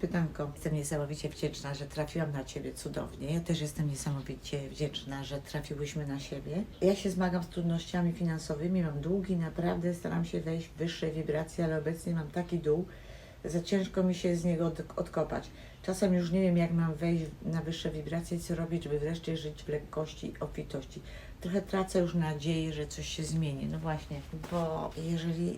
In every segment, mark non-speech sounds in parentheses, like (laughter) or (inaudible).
Pytanko, jestem niesamowicie wdzięczna, że trafiłam na Ciebie cudownie. Ja też jestem niesamowicie wdzięczna, że trafiłyśmy na siebie. Ja się zmagam z trudnościami finansowymi, mam długi, naprawdę staram się wejść w wyższe wibracje, ale obecnie mam taki dół, za ciężko mi się z niego od, odkopać. Czasem już nie wiem, jak mam wejść na wyższe wibracje co robić, żeby wreszcie żyć w lekkości i obfitości. Trochę tracę już nadzieję, że coś się zmieni. No właśnie, bo jeżeli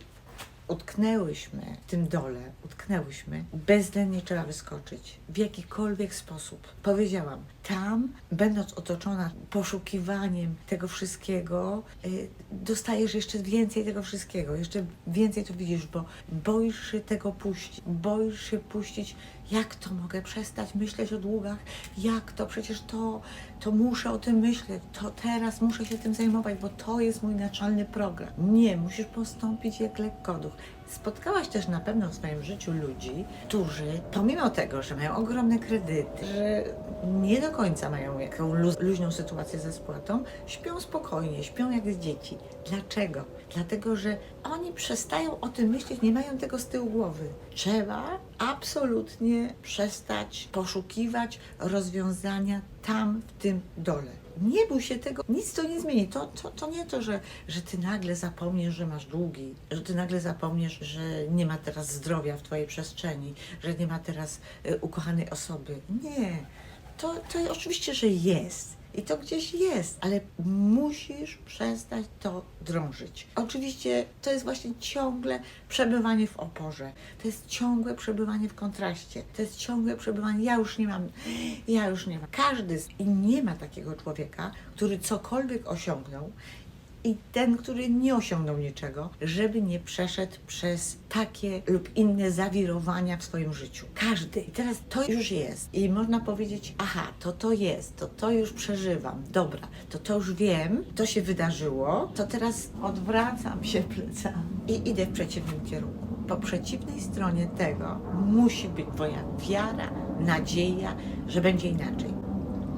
utknęłyśmy w tym dole, utknęłyśmy, bezwzględnie trzeba wyskoczyć. W jakikolwiek sposób. Powiedziałam, tam, będąc otoczona poszukiwaniem tego wszystkiego, y, dostajesz jeszcze więcej tego wszystkiego, jeszcze więcej to widzisz, bo boisz się tego puścić, boisz się puścić, jak to mogę przestać myśleć o długach, jak to, przecież to, to muszę o tym myśleć, to teraz muszę się tym zajmować, bo to jest mój naczelny program. Nie, musisz postąpić jak lekkoduch. Spotkałaś też na pewno w swoim życiu ludzi, którzy pomimo tego, że mają ogromne kredyty, że nie do końca mają jaką luźną sytuację ze spłatą, śpią spokojnie, śpią jak dzieci. Dlaczego? Dlatego, że oni przestają o tym myśleć, nie mają tego z tyłu głowy. Trzeba absolutnie przestać poszukiwać rozwiązania tam, w tym dole. Nie bój się tego, nic to nie zmieni. To, to, to nie to, że, że ty nagle zapomnisz, że masz długi, że ty nagle zapomnisz, że nie ma teraz zdrowia w twojej przestrzeni, że nie ma teraz y, ukochanej osoby. Nie. To, to oczywiście, że jest. I to gdzieś jest, ale musisz przestać to drążyć. Oczywiście to jest właśnie ciągle przebywanie w oporze. To jest ciągłe przebywanie w kontraście. To jest ciągłe przebywanie. Ja już nie mam, ja już nie mam. Każdy z, i nie ma takiego człowieka, który cokolwiek osiągnął i ten, który nie osiągnął niczego, żeby nie przeszedł przez takie lub inne zawirowania w swoim życiu. Każdy. I teraz to już jest. I można powiedzieć, aha, to to jest, to to już przeżywam. Dobra, to to już wiem, to się wydarzyło, to teraz odwracam się (laughs) plecami i idę w przeciwnym kierunku. Po przeciwnej stronie tego musi być Twoja wiara, nadzieja, że będzie inaczej.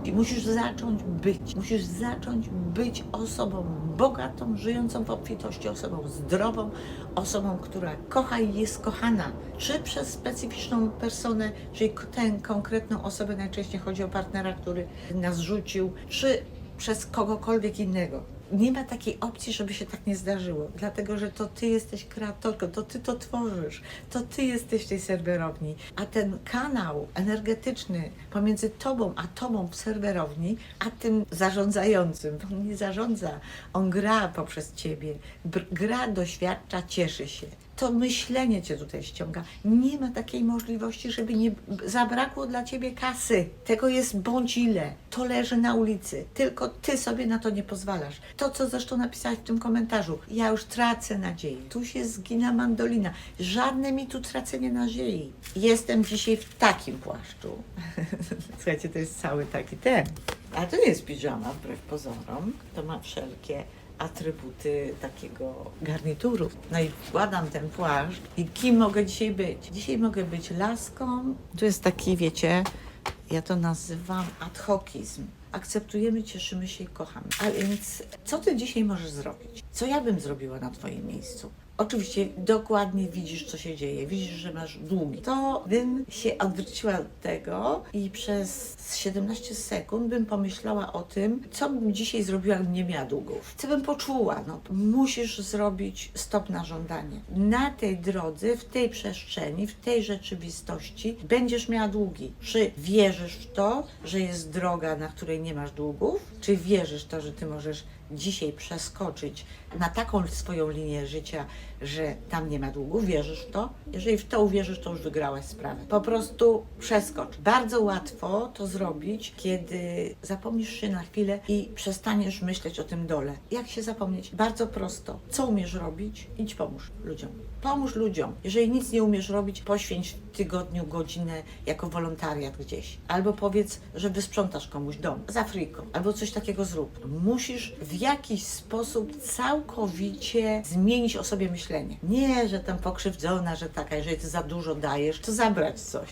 I musisz zacząć być, musisz zacząć być osobą bogatą, żyjącą w obfitości, osobą zdrową, osobą, która kocha i jest kochana. Czy przez specyficzną personę, czyli tę konkretną osobę, najczęściej chodzi o partnera, który nas rzucił, czy przez kogokolwiek innego. Nie ma takiej opcji, żeby się tak nie zdarzyło, dlatego że to ty jesteś kreatorką, to ty to tworzysz, to ty jesteś w tej serwerowni, a ten kanał energetyczny pomiędzy tobą a tobą w serwerowni, a tym zarządzającym, on nie zarządza, on gra poprzez ciebie, gra, doświadcza, cieszy się. To myślenie cię tutaj ściąga. Nie ma takiej możliwości, żeby nie zabrakło dla ciebie kasy. Tego jest bądź ile. To leży na ulicy. Tylko ty sobie na to nie pozwalasz. To, co zresztą napisałaś w tym komentarzu. Ja już tracę nadzieję. Tu się zgina mandolina. Żadne mi tu tracenie nadziei. Jestem dzisiaj w takim płaszczu. (laughs) Słuchajcie, to jest cały taki ten. Ale to nie jest piżama, wbrew pozorom. To ma wszelkie atrybuty takiego garnituru. No i wkładam ten płaszcz i kim mogę dzisiaj być? Dzisiaj mogę być laską. Tu jest taki, wiecie, ja to nazywam ad hocizm. Akceptujemy, cieszymy się i kochamy. A więc co ty dzisiaj możesz zrobić? Co ja bym zrobiła na twoim miejscu? Oczywiście dokładnie widzisz, co się dzieje, widzisz, że masz długi. To bym się odwróciła od tego i przez 17 sekund bym pomyślała o tym, co bym dzisiaj zrobiła, gdybym nie miała długów. Co bym poczuła? No, musisz zrobić stop na żądanie. Na tej drodze, w tej przestrzeni, w tej rzeczywistości będziesz miała długi. Czy wierzysz w to, że jest droga, na której nie masz długów? Czy wierzysz w to, że ty możesz dzisiaj przeskoczyć na taką swoją linię życia, że tam nie ma długów, wierzysz w to? Jeżeli w to uwierzysz, to już wygrałaś sprawę. Po prostu przeskocz. Bardzo łatwo to zrobić, kiedy zapomnisz się na chwilę i przestaniesz myśleć o tym dole. Jak się zapomnieć? Bardzo prosto. Co umiesz robić? Idź pomóż ludziom. Pomóż ludziom. Jeżeli nic nie umiesz robić, poświęć w tygodniu godzinę jako wolontariat gdzieś. Albo powiedz, że wysprzątasz komuś dom z Afryką, albo coś takiego zrób. Musisz w jakiś sposób całkowicie zmienić o sobie myślenie. Nie, że tam pokrzywdzona, że taka, jeżeli ty za dużo dajesz, to zabrać coś.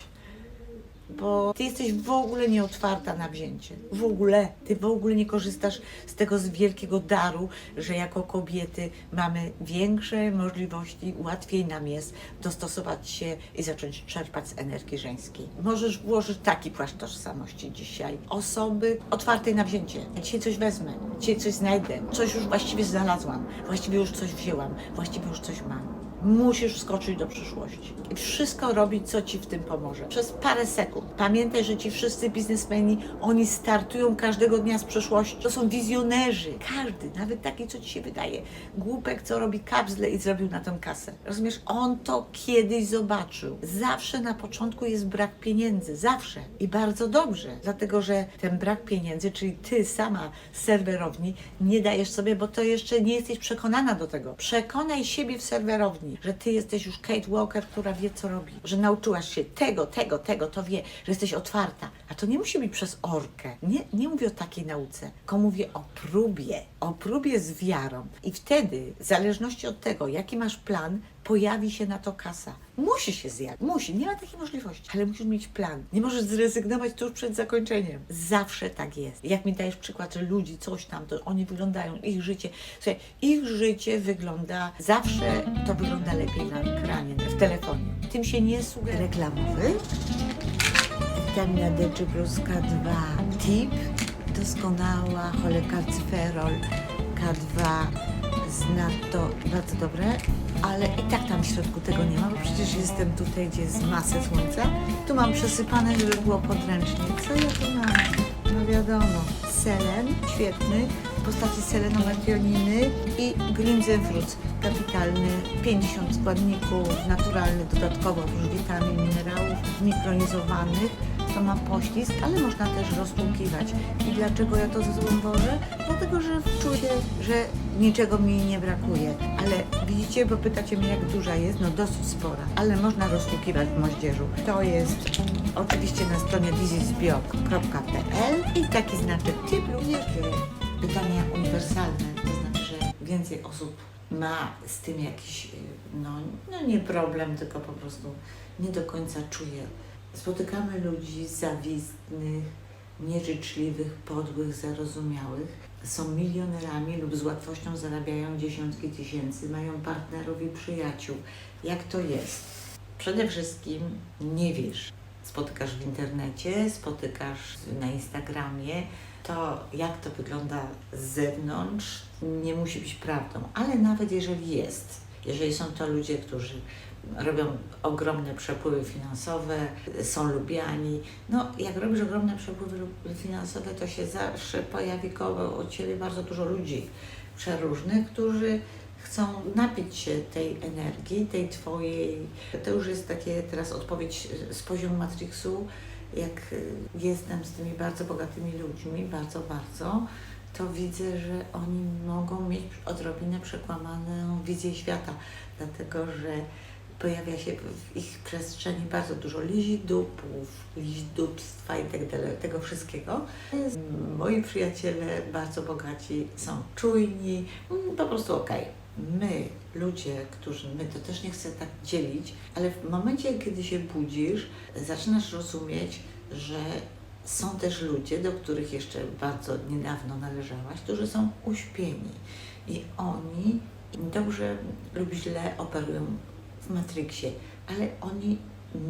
Bo ty jesteś w ogóle nieotwarta na wzięcie. W ogóle. Ty w ogóle nie korzystasz z tego z wielkiego daru, że jako kobiety mamy większe możliwości, łatwiej nam jest dostosować się i zacząć czerpać z energii żeńskiej. Możesz włożyć taki płaszcz tożsamości dzisiaj. Osoby otwartej na wzięcie. Ja dzisiaj coś wezmę, dzisiaj coś znajdę, coś już właściwie znalazłam, właściwie już coś wzięłam, właściwie już coś mam. Musisz wskoczyć do przyszłości i wszystko robić, co ci w tym pomoże. Przez parę sekund. Pamiętaj, że ci wszyscy biznesmeni, oni startują każdego dnia z przyszłości. To są wizjonerzy. Każdy, nawet taki, co ci się wydaje. Głupek, co robi kapsle i zrobił na tę kasę. Rozumiesz? On to kiedyś zobaczył. Zawsze na początku jest brak pieniędzy. Zawsze. I bardzo dobrze. Dlatego, że ten brak pieniędzy, czyli ty sama serwerowni, nie dajesz sobie, bo to jeszcze nie jesteś przekonana do tego. Przekonaj siebie w serwerowni, że ty jesteś już Kate Walker, która wie, co robi. Że nauczyłaś się tego, tego, tego, to wie, że jesteś otwarta. A to nie musi być przez orkę. Nie, nie mówię o takiej nauce, tylko mówię o próbie. O próbie z wiarą. I wtedy, w zależności od tego, jaki masz plan, pojawi się na to kasa. Musi się zjawić. Musi. Nie ma takiej możliwości. Ale musisz mieć plan. Nie możesz zrezygnować tuż przed zakończeniem. Zawsze tak jest. Jak mi dajesz przykład, że ludzi coś tam, to oni wyglądają, ich życie. Słuchaj, ich życie wygląda, zawsze to wygląda lepiej na ekranie, w telefonie. Tym się nie sugeruje. Reklamowy. Witamina D3 plus K2 tip. Doskonała cholekalcyferol K2 zna to bardzo dobre, ale i tak tam w środku tego nie ma, bo przecież jestem tutaj, gdzie jest masę słońca. Tu mam przesypane, żeby było podręcznie. Co ja tu mam? No wiadomo, selen, świetny, w postaci selenometioniny i fruits, kapitalny, 50 składników, naturalny, dodatkowo oprócz witamin, minerałów, mikronizowanych. To ma poślizg, ale można też roztłukiwać. I dlaczego ja to ze sobą wożę? Dlatego, że czuję, że niczego mi nie brakuje. Ale widzicie, bo pytacie mnie, jak duża jest? No dosyć spora, ale można roztłukiwać w moździerzu. To jest oczywiście na stronie thisisbiok.pl i taki znaczek typ również pytania uniwersalne, to znaczy, że więcej osób ma z tym jakiś, y, no, no nie problem, tylko po prostu nie do końca czuje. Spotykamy ludzi zawistnych, nieżyczliwych, podłych, zarozumiałych. Są milionerami lub z łatwością zarabiają dziesiątki tysięcy, mają partnerów i przyjaciół. Jak to jest? Przede wszystkim nie wiesz. Spotykasz w internecie, spotykasz na Instagramie, to jak to wygląda z zewnątrz nie musi być prawdą, ale nawet jeżeli jest, jeżeli są to ludzie, którzy robią ogromne przepływy finansowe, są lubiani. No, jak robisz ogromne przepływy finansowe, to się zawsze pojawi koło Ciebie bardzo dużo ludzi przeróżnych, którzy chcą napić się tej energii, tej Twojej. To już jest takie teraz odpowiedź z poziomu Matrixu. Jak jestem z tymi bardzo bogatymi ludźmi, bardzo, bardzo, to widzę, że oni mogą mieć odrobinę przekłamaną wizję świata, dlatego że pojawia się w ich przestrzeni bardzo dużo liźdupów, liźdupstwa i tak tego wszystkiego. Moi przyjaciele bardzo bogaci są czujni, mm, po prostu okej. My, ludzie, którzy, my to też nie chcę tak dzielić, ale w momencie, kiedy się budzisz, zaczynasz rozumieć, że są też ludzie, do których jeszcze bardzo niedawno należałaś, którzy są uśpieni i oni dobrze lub źle operują w Matrixie, ale oni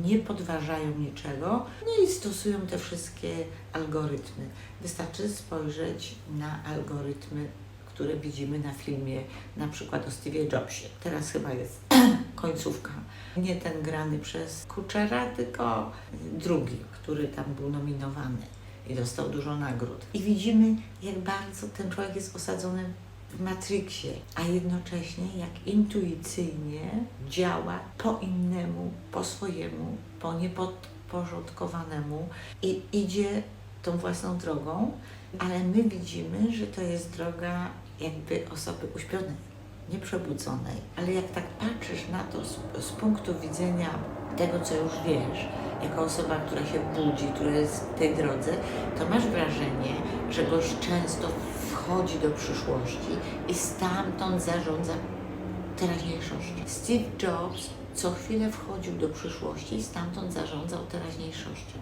nie podważają niczego, no i stosują te wszystkie algorytmy. Wystarczy spojrzeć na algorytmy, które widzimy na filmie, na przykład o Steve'ie Jobsie. Teraz chyba jest (clears throat) końcówka. Nie ten grany przez Kuczera, tylko drugi, który tam był nominowany i dostał dużo nagród. I widzimy, jak bardzo ten człowiek jest osadzony w Matrixie, a jednocześnie jak intuicyjnie działa po innemu, po swojemu, po niepodporządkowanemu i idzie tą własną drogą, ale my widzimy, że to jest droga jakby osoby uśpionej, nieprzebudzonej. Ale jak tak patrzysz na to z, z punktu widzenia tego, co już wiesz, jako osoba, która się budzi, która jest w tej drodze, to masz wrażenie, że gość często wchodzi do przyszłości i stamtąd zarządza teraźniejszością. Steve Jobs co chwilę wchodził do przyszłości i stamtąd zarządzał teraźniejszością.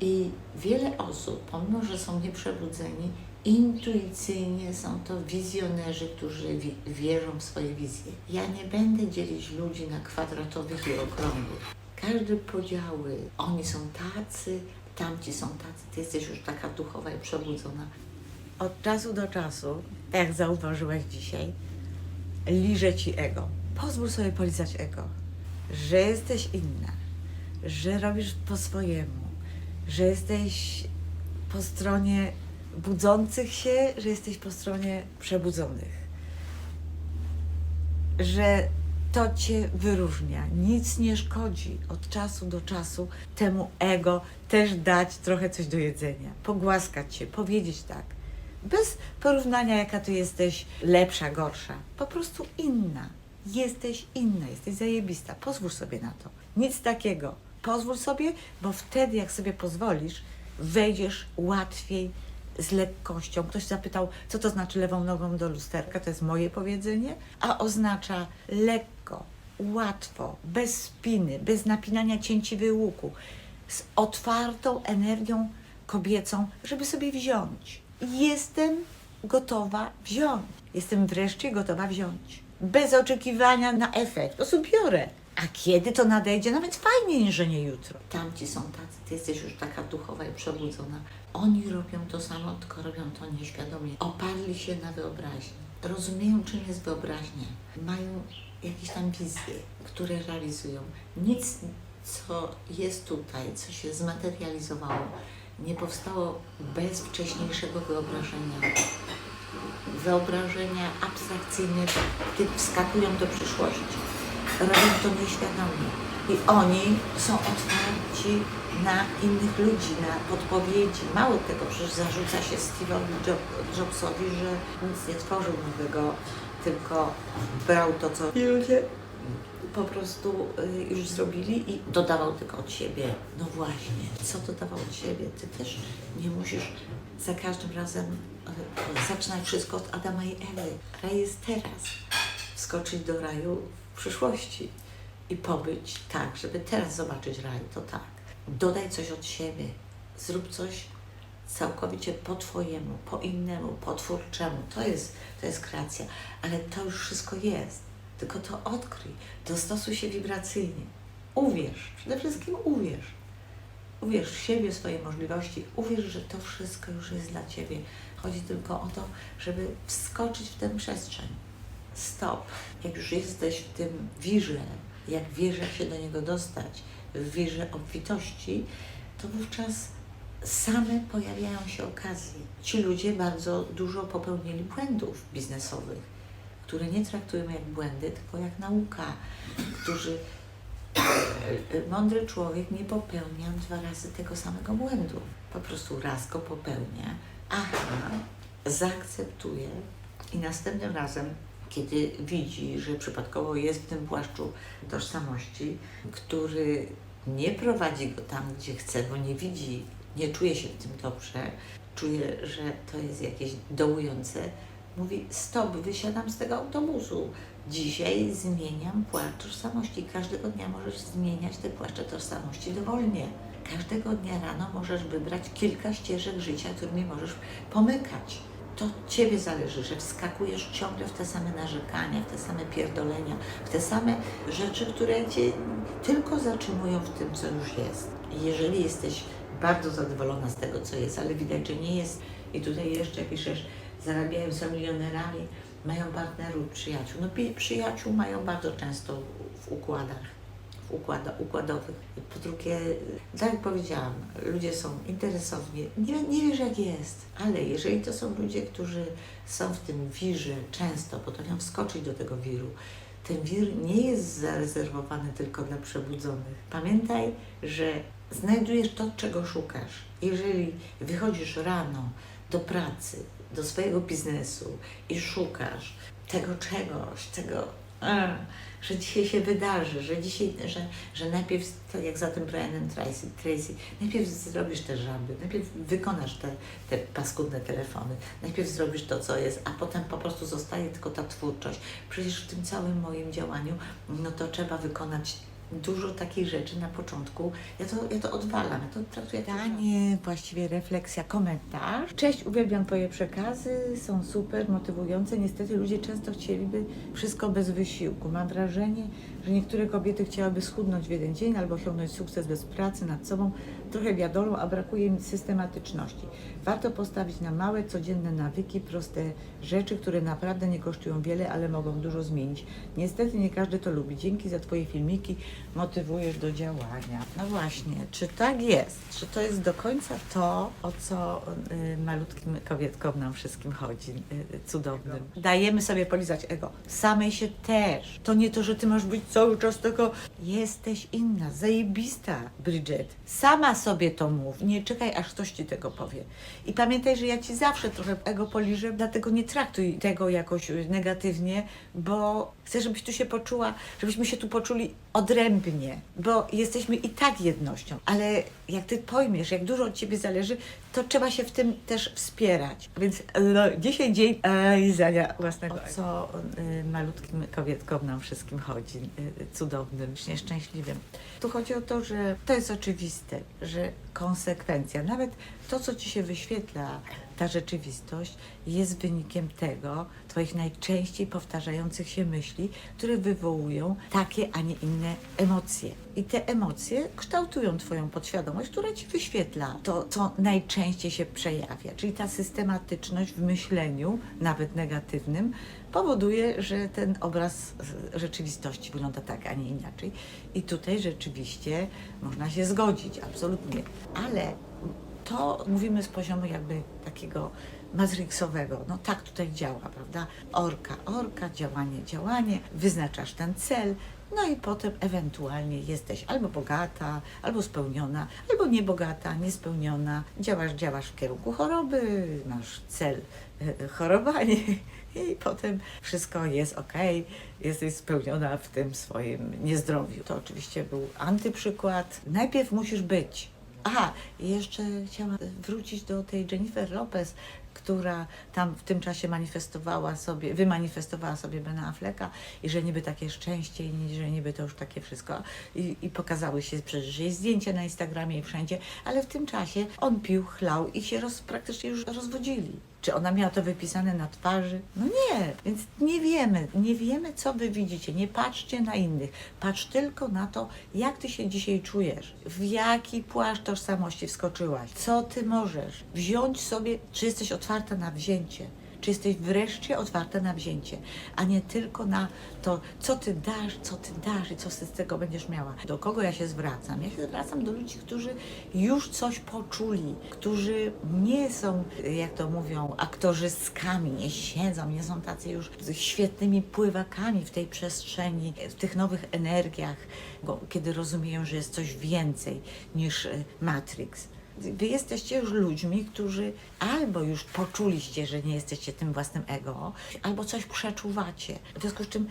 I wiele osób, pomimo że są nieprzebudzeni, intuicyjnie są to wizjonerzy, którzy wi- wierzą w swoje wizje. Ja nie będę dzielić ludzi na kwadratowych i okrągłych. Każdy podziały, oni są tacy, tamci są tacy, ty jesteś już taka duchowa i przebudzona. Od czasu do czasu, tak jak zauważyłeś dzisiaj, liże ci ego. Pozwól sobie polizać ego, że jesteś inna, że robisz po swojemu, że jesteś po stronie budzących się, że jesteś po stronie przebudzonych. Że to cię wyróżnia. Nic nie szkodzi od czasu do czasu temu ego też dać trochę coś do jedzenia, pogłaskać się, powiedzieć tak. Bez porównania, jaka ty jesteś lepsza, gorsza. Po prostu inna. Jesteś inna, jesteś zajebista. Pozwól sobie na to. Nic takiego. Pozwól sobie, bo wtedy, jak sobie pozwolisz, wejdziesz łatwiej, z lekkością. Ktoś zapytał, co to znaczy lewą nogą do lusterka. To jest moje powiedzenie, a oznacza lekko, łatwo, bez spiny, bez napinania cięciwy łuku, z otwartą energią kobiecą, żeby sobie wziąć. Jestem gotowa wziąć. Jestem wreszcie gotowa wziąć. Bez oczekiwania na efekt. Po prostu biorę. A kiedy to nadejdzie? Nawet fajniej, że nie jutro. Tamci są tacy, ty jesteś już taka duchowa i przebudzona. Oni robią to samo, tylko robią to nieświadomie. Oparli się na wyobraźni. Rozumieją, czym jest wyobraźnia. Mają jakieś tam wizje, które realizują. Nic, co jest tutaj, co się zmaterializowało, nie powstało bez wcześniejszego wyobrażenia. Wyobrażenia abstrakcyjne, kiedy wskakują do przyszłości. Robią to nieświadomie. I oni są otwarci na innych ludzi, na podpowiedzi. Mało tego, przecież zarzuca się Steve'owi Job- Jobsowi, że nic nie tworzył nowego, tylko brał to, co ludzie po prostu y, już zrobili i dodawał tylko od siebie. No właśnie, co dodawał od siebie? Ty też nie musisz za każdym razem y, zaczynać wszystko od Adama i Ewy. Raj jest teraz. Wskoczyć do raju przyszłości i pobyć tak, żeby teraz zobaczyć raj, to tak. Dodaj coś od siebie, zrób coś całkowicie po Twojemu, po innemu, po twórczemu. To jest, to jest kreacja, ale to już wszystko jest. Tylko to odkryj, dostosuj się wibracyjnie. Uwierz, przede wszystkim uwierz. Uwierz w siebie, swoje możliwości, uwierz, że to wszystko już jest dla Ciebie. Chodzi tylko o to, żeby wskoczyć w tę przestrzeń. Stop. Jak już jesteś w tym wirze, jak wiesz, jak się do niego dostać, w wirze obfitości, to wówczas same pojawiają się okazje. Ci ludzie bardzo dużo popełnili błędów biznesowych, które nie traktujemy jak błędy, tylko jak nauka, którzy e, mądry człowiek nie popełnia dwa razy tego samego błędu. Po prostu raz go popełnia, aha, zaakceptuje i następnym razem, kiedy widzi, że przypadkowo jest w tym płaszczu tożsamości, który nie prowadzi go tam, gdzie chce, bo nie widzi, nie czuje się w tym dobrze, czuje, że to jest jakieś dołujące, mówi stop, wysiadam z tego autobusu. Dzisiaj zmieniam płaszcz tożsamości. Każdego dnia możesz zmieniać te płaszcze tożsamości dowolnie. Każdego dnia rano możesz wybrać kilka ścieżek życia, którymi możesz pomykać. To od Ciebie zależy, że wskakujesz ciągle w te same narzekania, w te same pierdolenia, w te same rzeczy, które Cię tylko zatrzymują w tym, co już jest. Jeżeli jesteś bardzo zadowolona z tego, co jest, ale widać, że nie jest i tutaj jeszcze piszesz, zarabiają, są milionerami, mają partnerów, przyjaciół. No przyjaciół mają bardzo często w układach, układa, układowych. Po drugie, tak jak powiedziałam, ludzie są interesowni. Nie, nie wiesz jak jest, ale jeżeli to są ludzie, którzy są w tym wirze często, potrafią wskoczyć do tego wiru, ten wir nie jest zarezerwowany tylko dla przebudzonych. Pamiętaj, że znajdujesz to, czego szukasz. Jeżeli wychodzisz rano do pracy, do swojego biznesu i szukasz tego czegoś, tego że dzisiaj się wydarzy, że dzisiaj, że, że najpierw, tak jak za tym Brianem Tracy, Tracy, najpierw zrobisz te żaby, najpierw wykonasz te, te paskudne telefony, najpierw zrobisz to, co jest, a potem po prostu zostaje tylko ta twórczość. Przecież w tym całym moim działaniu, no to trzeba wykonać dużo takich rzeczy na początku. Ja to, ja to odwalam, ja to traktuję Danie, właściwie refleksja, komentarz. Cześć, uwielbiam Twoje przekazy, są super, motywujące. Niestety ludzie często chcieliby wszystko bez wysiłku. Mam wrażenie, że niektóre kobiety chciałyby schudnąć w jeden dzień albo osiągnąć sukces bez pracy nad sobą. Trochę wiadomo, a brakuje im systematyczności. Warto postawić na małe, codzienne nawyki, proste rzeczy, które naprawdę nie kosztują wiele, ale mogą dużo zmienić. Niestety nie każdy to lubi. Dzięki za Twoje filmiki motywujesz do działania. No właśnie, czy tak jest? Czy to jest do końca to, o co y, malutkim kobietkom nam wszystkim chodzi, y, y, cudownym? Dajemy sobie polizać ego. Samej się też. To nie to, że Ty masz być cały czas tego. Jesteś inna, zajebista, Bridget. Sama sobie to mów. Nie czekaj, aż ktoś Ci tego powie. I pamiętaj, że ja Ci zawsze trochę ego poliżę, dlatego nie traktuj tego jakoś negatywnie, bo chcę, żebyś tu się poczuła, żebyśmy się tu poczuli odrębnie, bo jesteśmy i tak jednością, ale jak Ty pojmiesz, jak dużo od Ciebie zależy, to trzeba się w tym też wspierać. Więc no, dzisiaj dzień e, lizania własnego. O co y, malutkim kobietkom nam wszystkim chodzi, y, cudownym, nieszczęśliwym. Tu chodzi o to, że to jest oczywiste, że konsekwencja, nawet to, co Ci się wyświetla, ta rzeczywistość jest wynikiem tego, Twoich najczęściej powtarzających się myśli, które wywołują takie, a nie inne emocje. I te emocje kształtują Twoją podświadomość, która Ci wyświetla to, co najczęściej się przejawia. Czyli ta systematyczność w myśleniu, nawet negatywnym, powoduje, że ten obraz rzeczywistości wygląda tak, a nie inaczej. I tutaj rzeczywiście można się zgodzić, absolutnie. Ale to mówimy z poziomu jakby takiego matrixowego. No tak tutaj działa, prawda? Orka, orka, działanie, działanie, wyznaczasz ten cel, no i potem ewentualnie jesteś albo bogata, albo spełniona, albo niebogata, niespełniona. Działasz, działasz w kierunku choroby, masz cel e, chorowanie (laughs) i potem wszystko jest ok, jesteś spełniona w tym swoim niezdrowiu. To oczywiście był antyprzykład. Najpierw musisz być. Aha, jeszcze chciałam wrócić do tej Jennifer Lopez, która tam w tym czasie manifestowała sobie, wymanifestowała sobie Bena Afflecka i że niby takie szczęście i że niby to już takie wszystko. I, i pokazały się przecież jej zdjęcia na Instagramie i wszędzie, ale w tym czasie on pił, chlał i się roz, praktycznie już rozwodzili. Czy ona miała to wypisane na twarzy? No nie, więc nie wiemy, nie wiemy, co wy widzicie. Nie patrzcie na innych. Patrz tylko na to, jak ty się dzisiaj czujesz, w jaki płaszcz tożsamości wskoczyłaś, co ty możesz wziąć sobie, czy jesteś otwarta na wzięcie. Czy jesteś wreszcie otwarta na wzięcie, a nie tylko na to, co ty dasz, co ty dasz i co z tego będziesz miała. Do kogo ja się zwracam? Ja się zwracam do ludzi, którzy już coś poczuli, którzy nie są, jak to mówią, aktorzyskami, nie siedzą, nie są tacy już świetnymi pływakami w tej przestrzeni, w tych nowych energiach, kiedy rozumieją, że jest coś więcej niż e, Matrix. Wy jesteście już ludźmi, którzy albo już poczuliście, że nie jesteście tym własnym ego, albo coś przeczuwacie. W związku z czym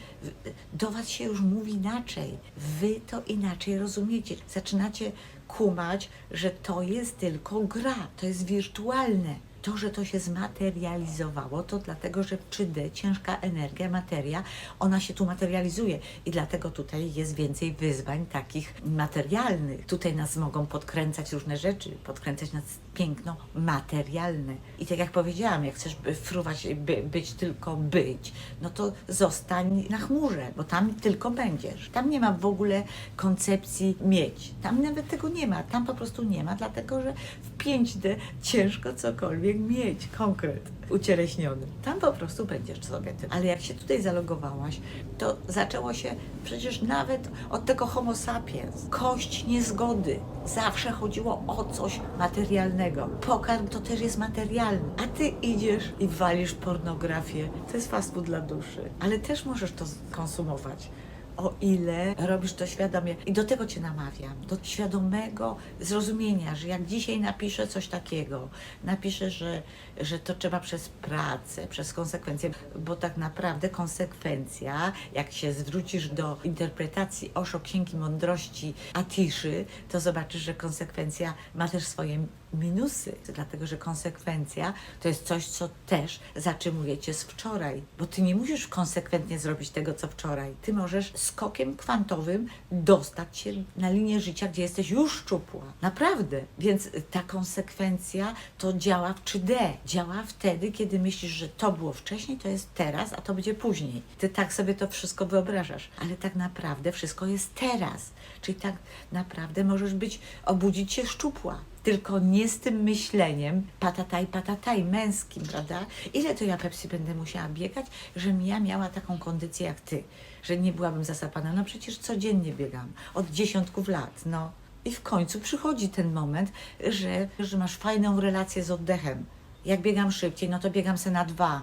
do Was się już mówi inaczej. Wy to inaczej rozumiecie. Zaczynacie kumać, że to jest tylko gra, to jest wirtualne. To, że to się zmaterializowało, to dlatego, że w 3D ciężka energia, materia, ona się tu materializuje i dlatego tutaj jest więcej wyzwań takich materialnych. Tutaj nas mogą podkręcać różne rzeczy, podkręcać nas piękno materialne. I tak jak powiedziałam, jak chcesz fruwać, by, być tylko być, no to zostań na chmurze, bo tam tylko będziesz. Tam nie ma w ogóle koncepcji mieć. Tam nawet tego nie ma. Tam po prostu nie ma, dlatego że w 5D ciężko cokolwiek mieć, konkret ucieleśniony. Tam po prostu będziesz sobie tym. Ale jak się tutaj zalogowałaś, to zaczęło się przecież nawet od tego homo sapiens. Kość niezgody. Zawsze chodziło o coś materialnego. Pokarm to też jest materialny. A ty idziesz i walisz pornografię. To jest fast food dla duszy. Ale też możesz to konsumować o ile robisz to świadomie. I do tego Cię namawiam, do świadomego zrozumienia, że jak dzisiaj napiszę coś takiego, napiszę, że, że to trzeba przez pracę, przez konsekwencje, bo tak naprawdę konsekwencja, jak się zwrócisz do interpretacji Osho Księgi Mądrości Atiszy, to zobaczysz, że konsekwencja ma też swoje minusy, dlatego że konsekwencja to jest coś, co też zatrzymuje cię z wczoraj, bo ty nie musisz konsekwentnie zrobić tego, co wczoraj. Ty możesz skokiem kwantowym dostać się na linię życia, gdzie jesteś już szczupła. Naprawdę. Więc ta konsekwencja to działa w 3D. Działa wtedy, kiedy myślisz, że to było wcześniej, to jest teraz, a to będzie później. Ty tak sobie to wszystko wyobrażasz, ale tak naprawdę wszystko jest teraz. Czyli tak naprawdę możesz być, obudzić się szczupła tylko nie z tym myśleniem patataj, patataj, męskim, prawda? Ile to ja Pepsi będę musiała biegać, żebym ja miała taką kondycję jak ty, że nie byłabym zasapana. No przecież codziennie biegam, od dziesiątków lat, no. I w końcu przychodzi ten moment, że, że masz fajną relację z oddechem. Jak biegam szybciej, no to biegam se na dwa.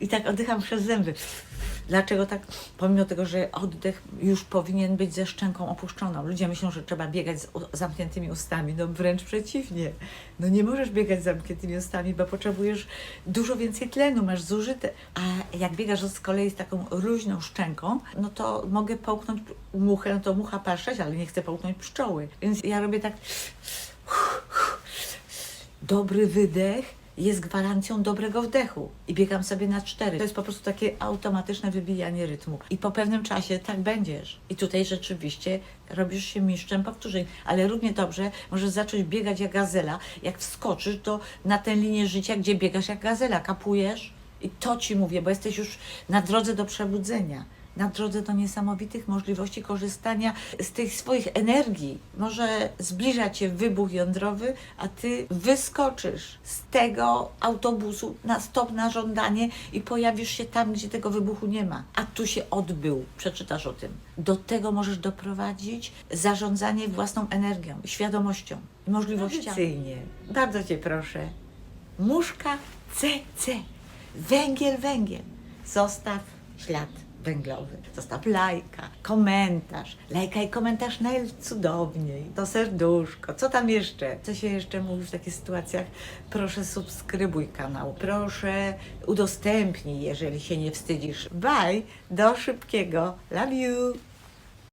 I tak oddycham przez zęby. Dlaczego tak? Pomimo tego, że oddech już powinien być ze szczęką opuszczoną. Ludzie myślą, że trzeba biegać z zamkniętymi ustami. No wręcz przeciwnie. No nie możesz biegać z zamkniętymi ustami, bo potrzebujesz dużo więcej tlenu, masz zużyte. A jak biegasz z kolei z taką luźną szczęką, no to mogę połknąć muchę, no to mucha patrzeć, ale nie chcę połknąć pszczoły. Więc ja robię tak dobry wydech jest gwarancją dobrego wdechu. I biegam sobie na cztery. To jest po prostu takie automatyczne wybijanie rytmu. I po pewnym czasie tak będziesz. I tutaj rzeczywiście robisz się mistrzem powtórzeń. Ale równie dobrze możesz zacząć biegać jak gazela. Jak wskoczysz to na tę linię życia, gdzie biegasz jak gazela. Kapujesz? I to ci mówię, bo jesteś już na drodze do przebudzenia na drodze do niesamowitych możliwości korzystania z tych swoich energii. Może zbliża cię wybuch jądrowy, a ty wyskoczysz z tego autobusu na stop na żądanie i pojawisz się tam, gdzie tego wybuchu nie ma. A tu się odbył. Przeczytasz o tym. Do tego możesz doprowadzić zarządzanie własną energią, świadomością i możliwościami. Tradycyjnie. Bardzo cię proszę. Muszka CC. Węgiel, węgiel. Zostaw ślad węglowy. Zostaw lajka, komentarz. Lajka i komentarz najcudowniej. To serduszko. Co tam jeszcze? Co się jeszcze mówi w takich sytuacjach? Proszę subskrybuj kanał. Proszę udostępnij, jeżeli się nie wstydzisz. Bye. Do szybkiego. Love you.